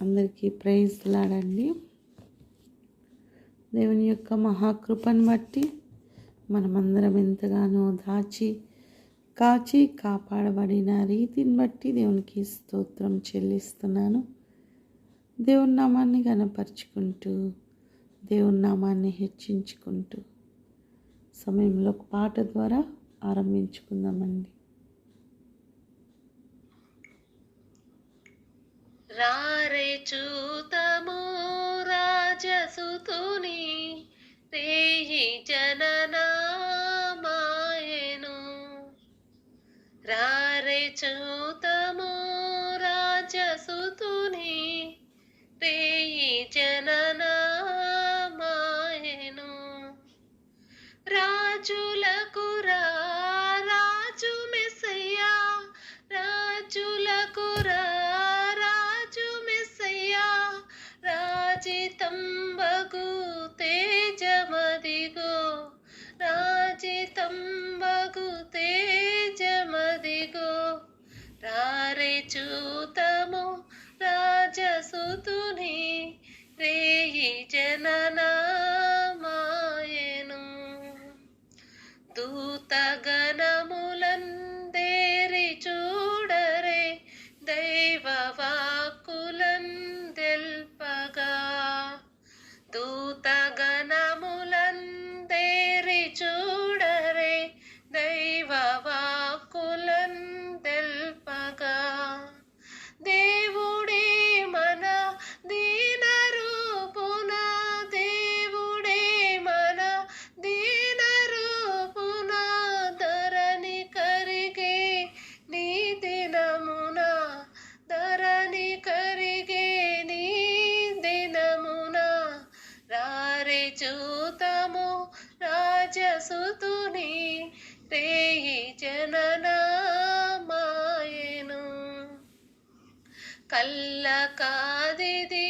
అందరికీ ప్రైజ్ లాడండి. దేవుని యొక్క మహాకృపను బట్టి మనమందరం ఎంతగానో దాచి కాచి కాపాడబడిన రీతిని బట్టి దేవునికి స్తోత్రం చెల్లిస్తున్నాను. దేవుని నామాన్ని గనపరుచుకుంటూ దేవుని నామాన్ని హెచ్చించుకుంటూ సమయంలో ఒక పాట ద్వారా ఆరంభించుకుందామండి. రారే చూతము రాజసుతుని రేయి జననామాయను. రారే చూతము రాజసుతుని రేయి జన భూతము రాజసుతుని రేయి జననామాయను. దూతగణములు కల్ల కాదిది.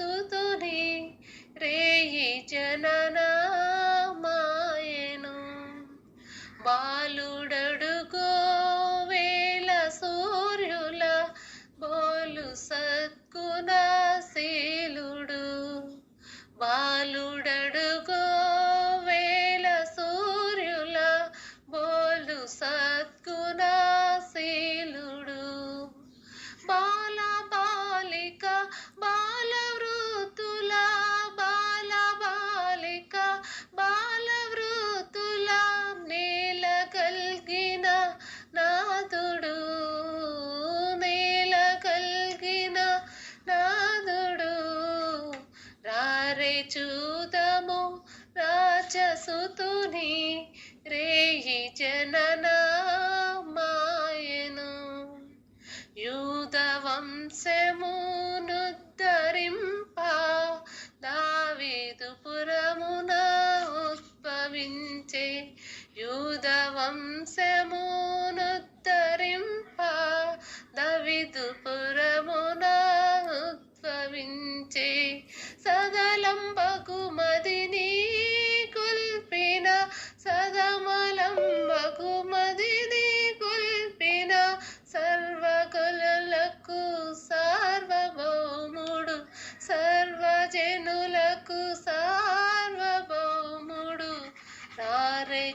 सुतोले रे ये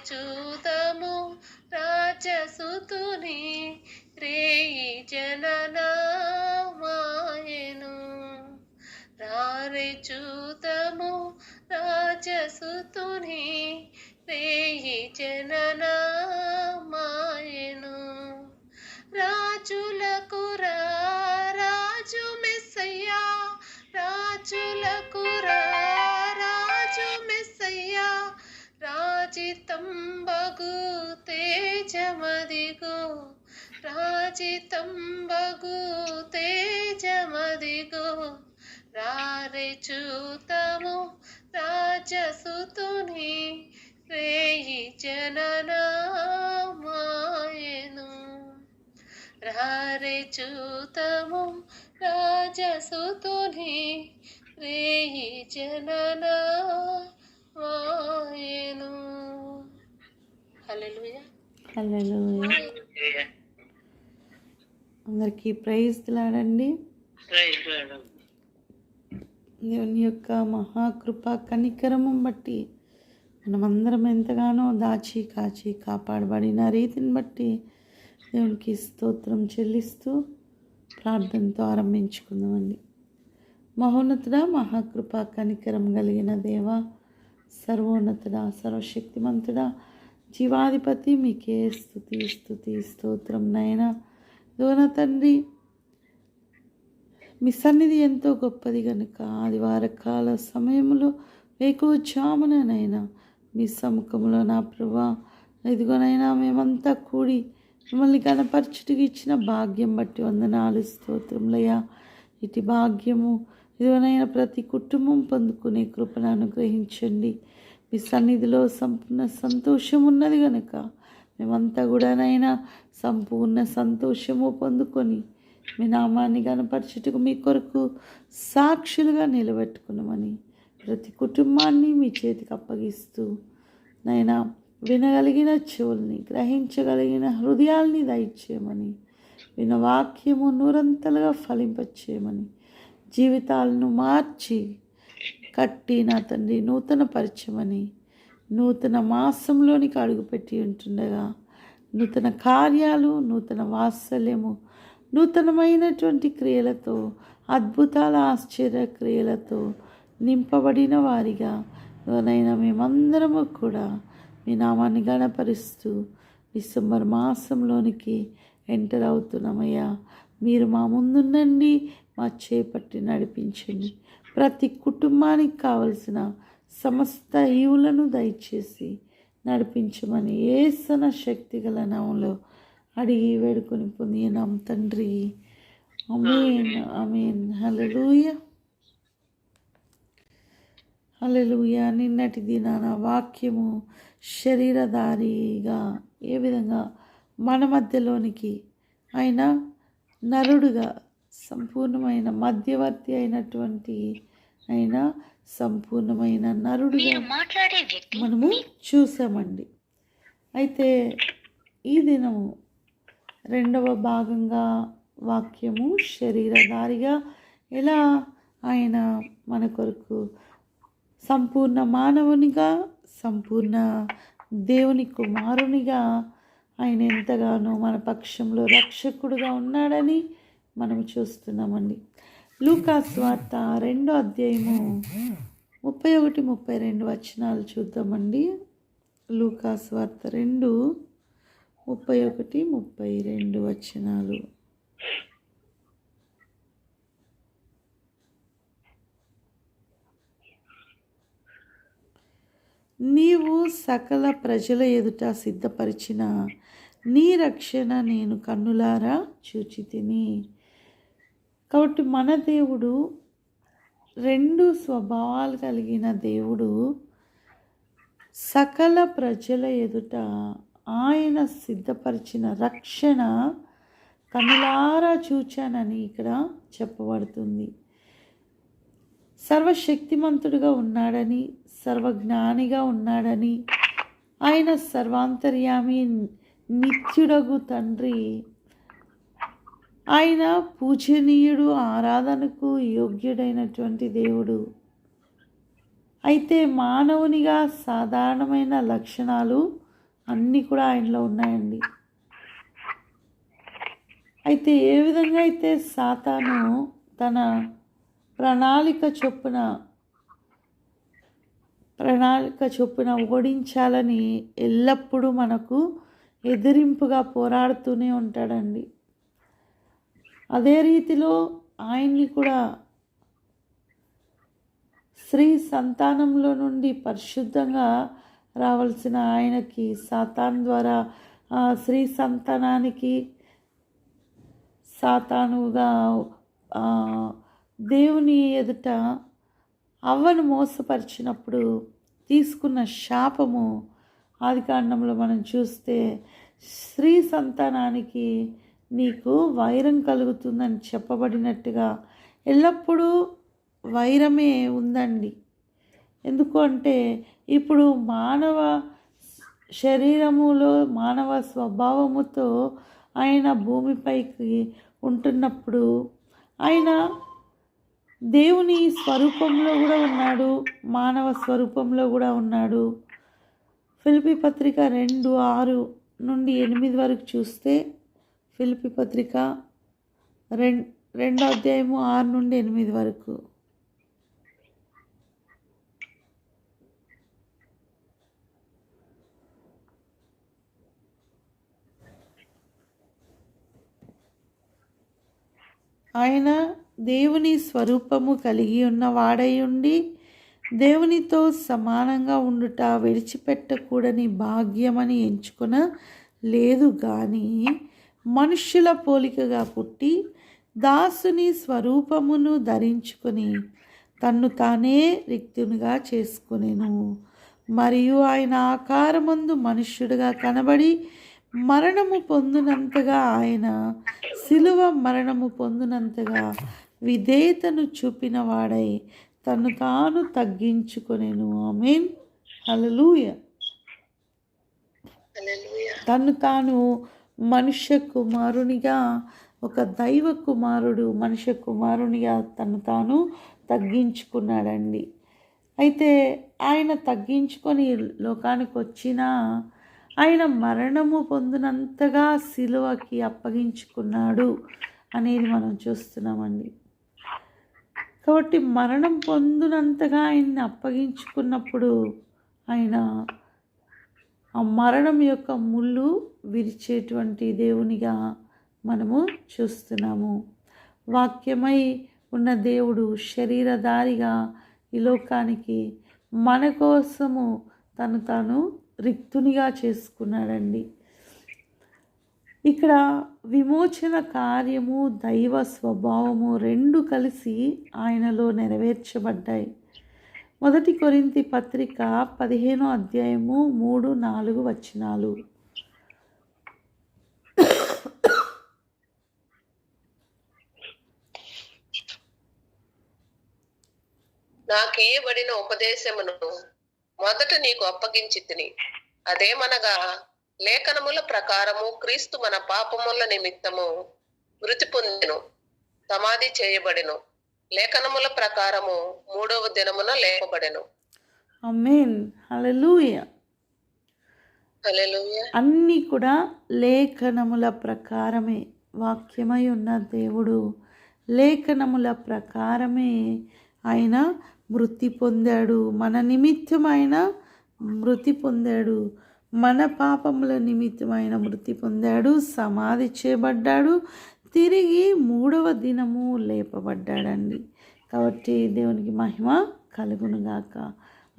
to రాజితంబగు తేజమదిగో. రాజితంబగు తేజమదిగో. రారే చూతము రాజసుతుని రేయి జననామాయను. రారే చూతము రాజసుతుని రేయి జననా వాయను అందరికీ ప్రైజ్ లాడండి దేవుని యొక్క మహాకృప కనికరము బట్టి మనమందరం ఎంతగానో దాచి కాచి కాపాడబడిన రీతిని బట్టి దేవునికి స్తోత్రం చెల్లిస్తూ ప్రార్థనతో ఆరంభించుకుందామండి. మహోన్నతుడ మహాకృప కనికరం కలిగిన దేవ సర్వోన్నతుడ సర్వశక్తిమంతుడా జీవాధిపతి మీకే స్థుతి స్థుతి స్తోత్రం నాయన. దోన తండ్రి మీ సన్నిధి ఎంతో గొప్పది కనుక ఆదివార కాల సమయంలో వేకువచ్చామునైనా మీ సముఖంలో నా ప్రభా. ఇదిగోనైనా మేమంతా కూడి మిమ్మల్ని కనపరచుటికి ఇచ్చిన భాగ్యం బట్టి వందనాలు స్తోత్రములయ్యా. ఇటు భాగ్యము ఇదిగోనైనా ప్రతి కుటుంబం పొందుకునే కృపను అనుగ్రహించండి. మీ సన్నిధిలో సంపూర్ణ సంతోషం ఉన్నది కనుక మేమంతా కూడానైనా సంపూర్ణ సంతోషము పొందుకొని మీ నామాన్ని కనపరచుటకు మీ కొరకు సాక్షులుగా నిలబెట్టుకున్నామని ప్రతి కుటుంబాన్ని మీ చేతికి అప్పగిస్తూ నైనా వినగలిగిన చెవుల్ని గ్రహించగలిగిన హృదయాల్ని దయచేయమని విన వాక్యము నూరంతలుగా ఫలింపచేయమని జీవితాలను మార్చి కట్టి నా తండ్రి నూతన పరిచయమని నూతన మాసంలోనికి అడుగుపెట్టి ఉంటుండగా నూతన కార్యాలు నూతన వాత్సల్యము నూతనమైనటువంటి క్రియలతో అద్భుతాల ఆశ్చర్య క్రియలతో నింపబడిన వారిగా నైనా మేమందరము కూడా మీ నామాన్ని గణపరుస్తూ డిసెంబర్ మాసంలోనికి ఎంటర్ అవుతున్నామయ్యా. మీరు మా ముందుండండి మా చేపట్టి నడిపించండి. ప్రతి కుటుంబానికి కావలసిన సమస్త ఈవులను దయచేసి నడిపించమని ఏసన శక్తి గల నామంలో అడిగి వేడుకొని పొందినాం తండ్రి. అమీన్ అమీన్ హల్లెలూయా. హల్లెలూయా. నిన్నటి దినాన వాక్యము శరీరధారిగా ఏ విధంగా మన మధ్యలోనికి ఆయన నరుడుగా సంపూర్ణమైన మధ్యవర్తి అయినటువంటి ఆయన సంపూర్ణమైన నరుడుగా మనము చూసామండి. అయితే ఈ దినము రెండవ భాగంగా వాక్యము శరీరధారిగా ఎలా ఆయన మన కొరకు సంపూర్ణ మానవునిగా సంపూర్ణ దేవుని కుమారునిగా ఆయన ఎంతగానో మన పక్షంలో రక్షకుడుగా ఉన్నాడని మనం చూస్తున్నామండి. లూకాస్ వార్త రెండో అధ్యాయము ముప్పై ఒకటి ముప్పై రెండు వచనాలు చూద్దామండి. లూకాస్ వార్త రెండు ముప్పై ఒకటి ముప్పై రెండు వచనాలు. నీవు సకల ప్రజల ఎదుట సిద్ధపరిచిన నీ రక్షణ నేను కన్నులారా చూచితిని. కాబట్టి మన దేవుడు రెండు స్వభావాలు కలిగిన దేవుడు సకల ప్రజల ఎదుట ఆయన సిద్ధపరిచిన రక్షణ కనులారా చూచానని ఇక్కడ చెప్పబడుతుంది. సర్వశక్తిమంతుడుగా ఉన్నాడని సర్వజ్ఞానిగా ఉన్నాడని ఆయన సర్వాంతర్యామి నిత్యుడగు తండ్రి ఆయన పూజనీయుడు ఆరాధనకు యోగ్యుడైనటువంటి దేవుడు. అయితే మానవునిగా సాధారణమైన లక్షణాలు అన్నీ కూడా ఆయనలో ఉన్నాయండి. అయితే ఏ విధంగా అయితే సాతాను తన ప్రణాళిక చొప్పున ప్రణాళిక చొప్పున ఓడించాలని ఎల్లప్పుడూ మనకు ఎదిరింపుగా పోరాడుతూనే ఉంటాడండి. అదే రీతిలో ఆయన్ని కూడా స్త్రీ సంతానంలో నుండి పరిశుద్ధంగా రావాల్సిన ఆయనకి సాతాన్ ద్వారా ఆ, స్త్రీ సంతానానికి సాతానుగా దేవుని ఎదుట అవ్వను మోసపరిచినప్పుడు తీసుకున్న శాపము ఆది కాండంలో మనం చూస్తే స్త్రీ సంతానానికి నీకు వైరం కలుగుతుందని చెప్పబడినట్టుగా ఎల్లప్పుడూ వైరమే ఉందండి. ఎందుకు అంటే ఇప్పుడు మానవ శరీరములో మానవ స్వభావముతో ఆయన భూమిపైకి ఉంటున్నప్పుడు ఆయన దేవుని స్వరూపంలో కూడా ఉన్నాడు మానవ స్వరూపంలో కూడా ఉన్నాడు. ఫిలిపి పత్రిక రెండు ఆరు నుండి ఎనిమిది వరకు చూస్తే ఫిలిపి పత్రిక రెం రెండో అధ్యాయము ఆరు నుండి ఎనిమిది వరకు. ఆయన దేవుని స్వరూపము కలిగి ఉన్న వాడై ఉండి దేవునితో సమానంగా ఉండుట విడిచిపెట్టకూడని భాగ్యమని ఎంచుకున లేదు కానీ మనుష్యుల పోలికగా పుట్టి దాసుని స్వరూపమును ధరించుకొని తన్ను తానే రిక్తునిగా చేసుకునేను. మరియు ఆయన ఆకారమందు మనుష్యుడిగా కనబడి మరణము పొందినంతగా ఆయన శిలువ మరణము పొందినంతగా విధేయతను చూపిన వాడై తను తాను తగ్గించుకొనేను. ఆమెన్. హల్లెలూయా. హల్లెలూయా. తను తాను మనుష్య కుమారునిగా ఒక దైవ కుమారుడు మనుష్య కుమారునిగా తను తాను తగ్గించుకున్నాడండి. అయితే ఆయన తగ్గించుకొని లోకానికి వచ్చిన ఆయన మరణము పొందినంతగా సిలువకి అప్పగించుకున్నాడు అనేది మనం చూస్తున్నామండి. కాబట్టి మరణం పొందినంతగా ఆయన్ని అప్పగించుకున్నప్పుడు ఆయన ఆ మరణం యొక్క ముళ్ళు విరిచేటువంటి దేవునిగా మనము చూస్తున్నాము. వాక్యమై ఉన్న దేవుడు శరీరధారిగా ఈ లోకానికి మన కోసము తను తాను రిక్తునిగా చేసుకున్నాడండి. ఇక్కడ విమోచన కార్యము దైవ స్వభావము రెండు కలిసి ఆయనలో నెరవేర్చబడ్డాయి. మొదటి కొరింతి పత్రిక పదిహేనో అధ్యాయము మూడు నాలుగు వచనాలు. నాకు ఇయ్యబడిన ఉపదేశమును మొదట నీకు అప్పగించి తిని అదేమనగా లేఖనముల ప్రకారము క్రీస్తు మన పాపముల నిమిత్తము మృతి పొందెను సమాధి చేయబడెను. లేఖనముల ప్రకారము మూడవ దినమున లేపబడెను. అమేన్ హల్లెలూయా అన్నీ కూడా లేఖనముల ప్రకారమే వాక్యమై ఉన్న దేవుడు. లేఖనముల ప్రకారమే ఆయన మృతి పొందాడు. మన నిమిత్తం ఆయన మృతి పొందాడు. మన పాపముల నిమిత్తం ఆయన మృతి పొందాడు. సమాధి చేయబడ్డాడు. తిరిగి మూడవ దినము లేపబడ్డాడండి. కాబట్టి దేవునికి మహిమ కలుగునుగాక.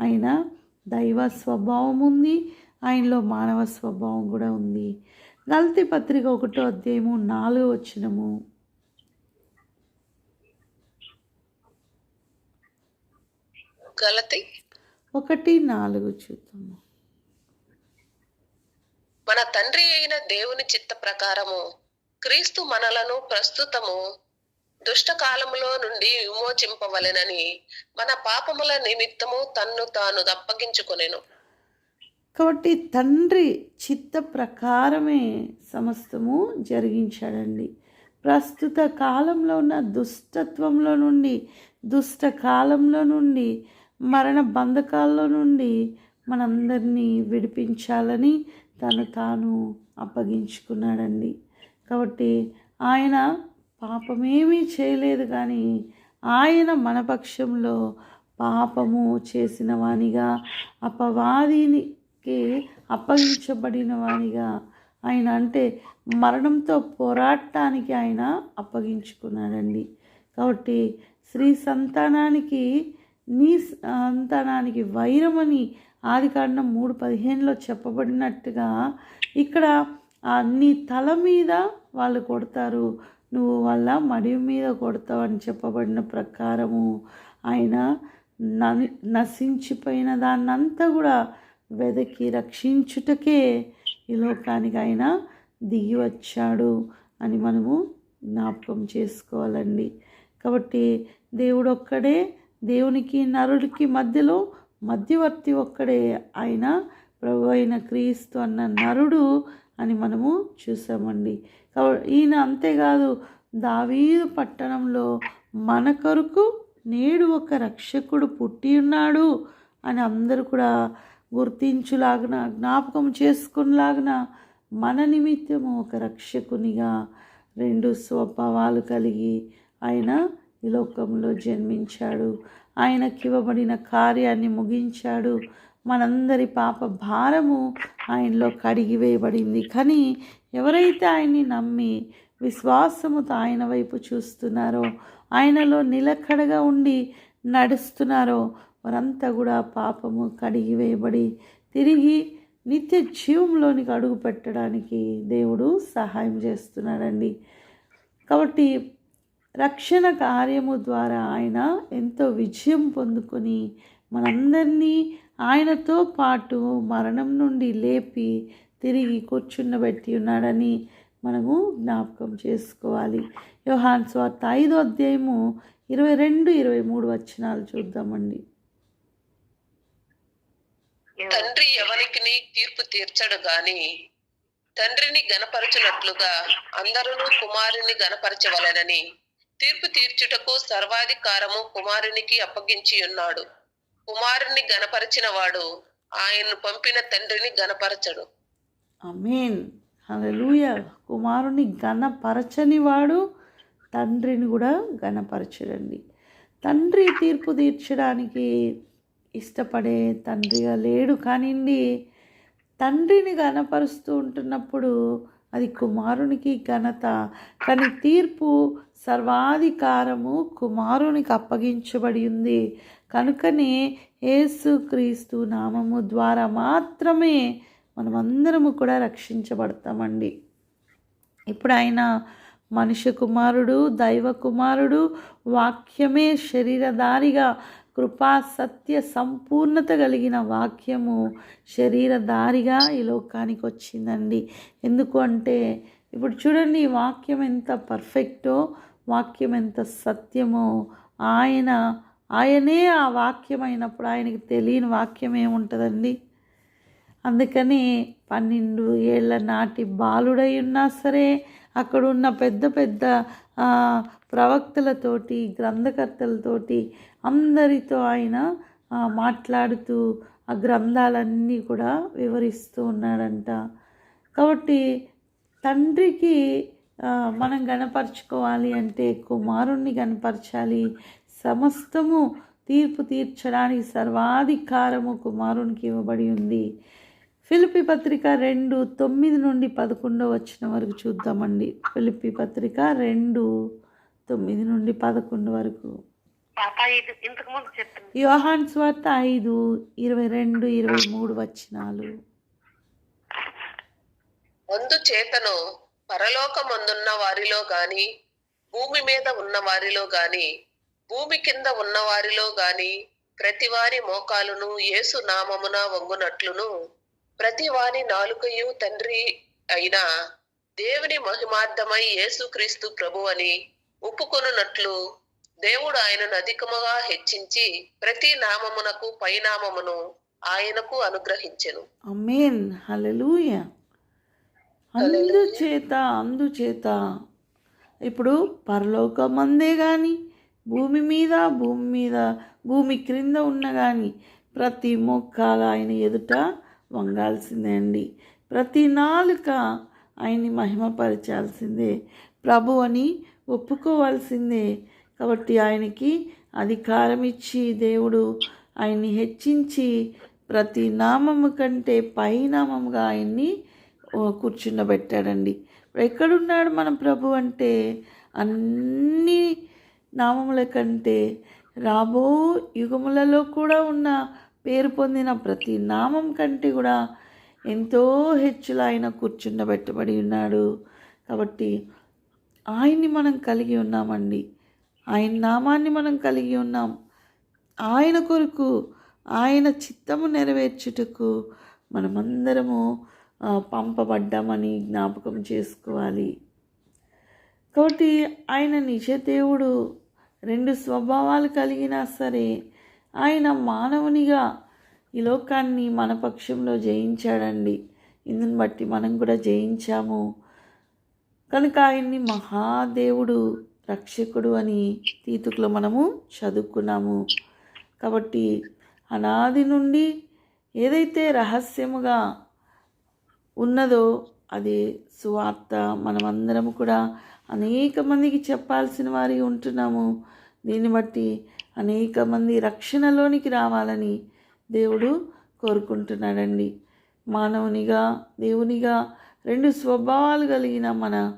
ఆయన దైవ స్వభావం ఉంది ఆయనలో మానవ స్వభావం కూడా ఉంది. గల్తీ పత్రిక ఒకటో అధ్యాయము నాలుగో వచ్చినము గలతి? ఒకటి నాలుగు చూద్దాము. మన తండ్రి అయిన దేవుని చిత్త ప్రకారము క్రీస్తు మనలను ప్రస్తుతము దుష్టకాలములో నుండి విమోచింపవలెనని మన పాపముల నిమిత్తము తన్ను తాను అప్పగించుకొనెను. కాబట్టి తండ్రి చిత్త ప్రకారమే సమస్తము జరిగించాడండి. ప్రస్తుత కాలంలో ఉన్న దుష్టత్వంలో నుండి దుష్ట కాలంలో నుండి మరణ బంధకాల్లో నుండి మనందరినీ విడిపించాలని తను తాను అప్పగించుకున్నాడండి. కాబట్టి ఆయన పాపమేమీ చేయలేదు కానీ ఆయన మన పక్షంలో పాపము చేసిన వానిగా అపవాదినికి అప్పగించబడిన వానిగా ఆయన అంటే మరణంతో పోరాటానికి ఆయన అప్పగించుకున్నాడండి. కాబట్టి స్త్రీ సంతానానికి నీ సంతానానికి వైరమని ఆది కాండం మూడు పదిహేనులో చెప్పబడినట్టుగా ఇక్కడ నీ తల మీద వాళ్ళు కొడతారు. నువ్వు వాళ్ళ మడి మీద కొడతావు అని చెప్పబడిన ప్రకారము ఆయన నని నశించిపోయిన దాన్నంతా కూడా వెదకి రక్షించుటకే ఈ లోకానికి ఆయన దిగి వచ్చాడు అని మనము జ్ఞాపకం చేసుకోవాలండి. కాబట్టి దేవుడు ఒక్కడే దేవునికి నరుడికి మధ్యలో మధ్యవర్తి ఒక్కడే. ఆయన ప్రభు అయిన క్రీస్తు అన్న నరుడు అని మనము చూసామండి. ఈయన అంతేకాదు దావీదు పట్టణంలో మన కొరకు నేడు ఒక రక్షకుడు పుట్టి ఉన్నాడు అని అందరూ కూడా గుర్తించులాగిన జ్ఞాపకం చేసుకునేలాగిన మన నిమిత్తము ఒక రక్షకునిగా రెండు స్వభావాలు కలిగి ఆయన ఈ లోకంలో జన్మించాడు. ఆయనకివ్వబడిన కార్యాన్ని ముగించాడు. మనందరి పాప భారము ఆయనలో కడిగి వేయబడింది. కానీ ఎవరైతే ఆయన్ని నమ్మి విశ్వాసముతో ఆయన వైపు చూస్తున్నారో ఆయనలో నిలకడగా ఉండి నడుస్తున్నారో వారంతా కూడా పాపము కడిగి వేయబడి తిరిగి నిత్య జీవంలోనికి అడుగు పెట్టడానికి దేవుడు సహాయం చేస్తున్నాడండి. కాబట్టి రక్షణ కార్యము ద్వారా ఆయన ఎంతో విజయం పొందుకొని మనందరినీ ఆయనతో పాటు మరణం నుండి లేపి తిరిగి కూర్చున్నబెట్టి ఉన్నాడని మనము జ్ఞాపకం చేసుకోవాలి. యోహాన్ స్వార్త ఐదో అధ్యాయము ఇరవై రెండు ఇరవై మూడు వచనాలు చూద్దామండి. తండ్రి ఎవరికి తీర్పు తీర్చడు గాని తండ్రిని గనపరచునట్లుగా అందరూ కుమారుని గనపరచవలనని తీర్పు తీర్చుటకు సర్వాధికారము కుమారునికి అప్పగించి ఉన్నాడు కుమారుని గనపరిచిన వాడు ఆయన్ను పంపిన తండ్రిని గనపరచడు అమేన్ హల్లెలూయా. కుమారుని గనపరచని వాడు తండ్రిని కూడా ఘనపరచడండి తండ్రి తీర్పు తీర్చడానికి ఇష్టపడే తండ్రిగా లేడు కానివ్వండి తండ్రిని ఘనపరుస్తూ ఉంటున్నప్పుడు అది కుమారునికి ఘనత. కానీ తీర్పు సర్వాధికారము కుమారునికి అప్పగించబడి ఉంది. కనుకనే యేసుక్రీస్తు నామము ద్వారా మాత్రమే మనమందరము కూడా రక్షించబడతామండి. ఇప్పుడు ఆయన మనుష్య కుమారుడు దైవ కుమారుడు వాక్యమే శరీరధారిగా కృపా సత్య సంపూర్ణత కలిగిన వాక్యము శరీరధారిగా ఈ లోకానికి వచ్చిందండి. ఎందుకు అంటే ఇప్పుడు చూడండి వాక్యం ఎంత పర్ఫెక్టో వాక్యం ఎంత సత్యమో ఆయన ఆయనే ఆ వాక్యం అయినప్పుడు ఆయనకి తెలియని వాక్యం ఏముంటుందండి? అందుకని పన్నెండు ఏళ్ళ నాటి బాలుడై ఉన్నా సరే అక్కడ ఉన్న పెద్ద పెద్ద ప్రవక్తలతోటి గ్రంథకర్తలతోటి అందరితో ఆయన మాట్లాడుతూ ఆ గ్రంథాలన్నీ కూడా వివరిస్తూ ఉన్నాడంట. కాబట్టి తండ్రికి మనం గణపరచుకోవాలి అంటే కుమారుణ్ణి గణపరచాలి సమస్తము తీర్పు తీర్చడానికి సర్వాధికారము కుమారునికి ఇవ్వబడి ఉంది. ఫిలిపి పత్రిక రెండు తొమ్మిది నుండి పదకొండో వచ్చిన వరకు చూద్దామండి. ఫిలిపి పత్రిక రెండు తొమ్మిది నుండి పదకొండు వరకు. పాప ఇది ఇంతకు ముందు చెప్పింది యోహాన్ స్వార్త ఐదు ఇరవై రెండు ఇరవై మూడు వచనాలు. అందుచేతను పరలోకమందున్న వారిలో గాని భూమి మీద ఉన్న వారిలో గాని భూమి కింద ఉన్న వారిలో గాని ప్రతి వారి మోకాలును యేసు నామమున వంగునట్లును ప్రతి వారి నాలుకయు తండ్రి అయిన దేవుని మహిమార్థమై యేసుక్రీస్తు ప్రభు అని ఒప్పుకొనున్నట్లు దేవుడు ఆయనను అధికముగా హెచ్చించి ప్రతి నామమునకు పైనామమును ఆయనకు అనుగ్రహించెను. అమేన్ హల్లెలూయ. అందుచేత అందుచేత. ఇప్పుడు పరలోకమందే కానీ భూమి మీద భూమి మీద భూమి క్రింద ఉన్న కానీ ప్రతి మొక్కాల ఆయన ఎదుట వంగాల్సిందే అండి. ప్రతి నాలుక ఆయన్ని మహిమపరచాల్సిందే. ప్రభు అని ఒప్పుకోవాల్సిందే. కాబట్టి ఆయనకి అధికారం ఇచ్చి దేవుడు ఆయన్ని హెచ్చించి ప్రతి నామము కంటే పైనామముగా ఆయన్ని కూర్చుండబెట్టాడండి. ఎక్కడున్నాడు మన ప్రభు అంటే అన్ని నామముల కంటే రాబో యుగములలో కూడా ఉన్న పేరు పొందిన ప్రతి నామం కంటే కూడా ఎంతో హెచ్చులు ఆయన కూర్చుండబెట్టబడి ఉన్నాడు. కాబట్టి ఆయన్ని మనం కలిగి ఉన్నామండి. ఆయన నామాన్ని మనం కలిగి ఉన్నాం. ఆయన కొరకు ఆయన చిత్తము నెరవేర్చుటకు మనమందరము పంపబడ్డామని జ్ఞాపకం చేసుకోవాలి. కాబట్టి ఆయన నిజ దేవుడు. రెండు స్వభావాలు కలిగినా సరే ఆయన మానవునిగా ఈ లోకాన్ని మన పక్షంలో జయించాడండి. ఇందుని బట్టి మనం కూడా జయించాము. కనుక ఆయన్ని మహాదేవుడు రక్షకుడు అని తీతుకులో మనము చదువుకున్నాము. కాబట్టి అనాది నుండి ఏదైతే రహస్యముగా ఉన్నదో అది సువార్త మనమందరం కూడా అనేక మందికి చెప్పాల్సిన వారి ఉంటున్నాము. దీన్ని బట్టి అనేక మంది రక్షణలోనికి రావాలని దేవుడు కోరుకుంటున్నాడండి. మానవునిగా దేవునిగా రెండు స్వభావాలు కలిగిన మన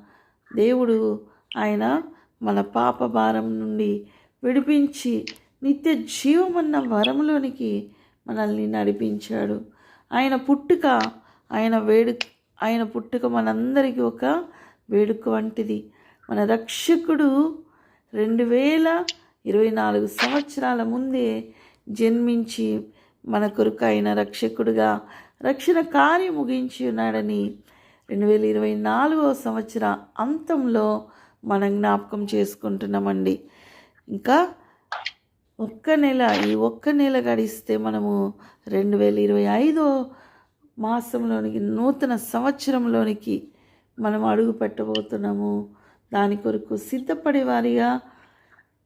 దేవుడు ఆయన మన పాప భారం నుండి విడిపించి నిత్య జీవమన్న వరములోనికి మనల్ని నడిపించాడు. ఆయన పుట్టుక ఆయన వేడుక ఆయన పుట్టుక మనందరికీ ఒక వేడుక వంటిది. మన రక్షకుడు రెండు వేల ఇరవై నాలుగు సంవత్సరాల ముందే జన్మించి మన కొరకు ఆయన రక్షకుడుగా రక్షణ కార్యం ముగించి ఉన్నాడని రెండు వేల ఇరవై నాలుగో సంవత్సర అంతంలో మనం జ్ఞాపకం చేసుకుంటున్నామండి. ఇంకా ఒక్క నెల ఈ ఒక్క నెల గడిస్తే మనము రెండు వేల ఇరవై ఐదో మాసంలోనికి నూతన సంవత్సరంలోనికి మనం అడుగు పెట్టబోతున్నాము. దాని కొరకు సిద్ధపడే వారిగా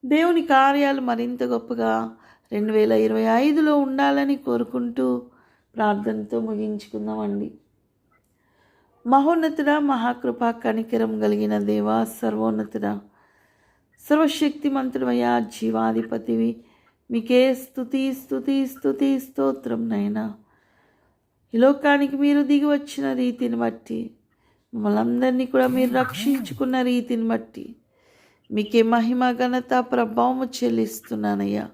దేవుని కార్యాలు మరింత గొప్పగా రెండు వేల ఇరవై ఐదులో ఉండాలని కోరుకుంటూ ప్రార్థనతో ముగించుకుందామండి. మహోన్నతుడ మహాకృపా కనికరం కలిగిన దేవా సర్వశక్తి సర్వశక్తిమంతుడమయ్యా జీవాధిపతివి మీకే స్థుతి స్థుతి స్థుతి స్తోత్రం నైనా. ఈ లోకానికి మీరు దిగి వచ్చిన రీతిని బట్టి మమ్మల్ని అందరినీ కూడా మీరు రక్షించుకున్న రీతిని బట్టి మీకే మహిమ ఘనత ప్రభావము చెల్లిస్తున్నానయ్యా.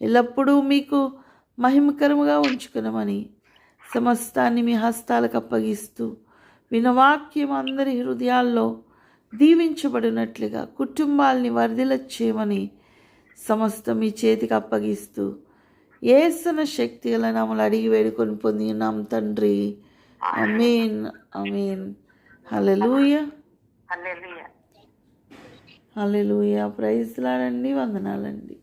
ఎల్లప్పుడూ మీకు మహిమకరముగా ఉంచుకునమని సమస్తాన్ని మీ హస్తాలకు అప్పగిస్తూ వినవాక్యం అందరి హృదయాల్లో దీవించబడినట్లుగా కుటుంబాల్ని వర్ధిల చేయమని సమస్తం మీ చేతికి అప్పగిస్తూ ఏసన శక్తి గల నామలు అడిగి వేడుకొని పొంది ఉన్నాం తండ్రి అమీన్ అమీన్ హల్లెలూయా. హల్లెలూయ. ప్రైజ్లాడండి. వందనాలండి.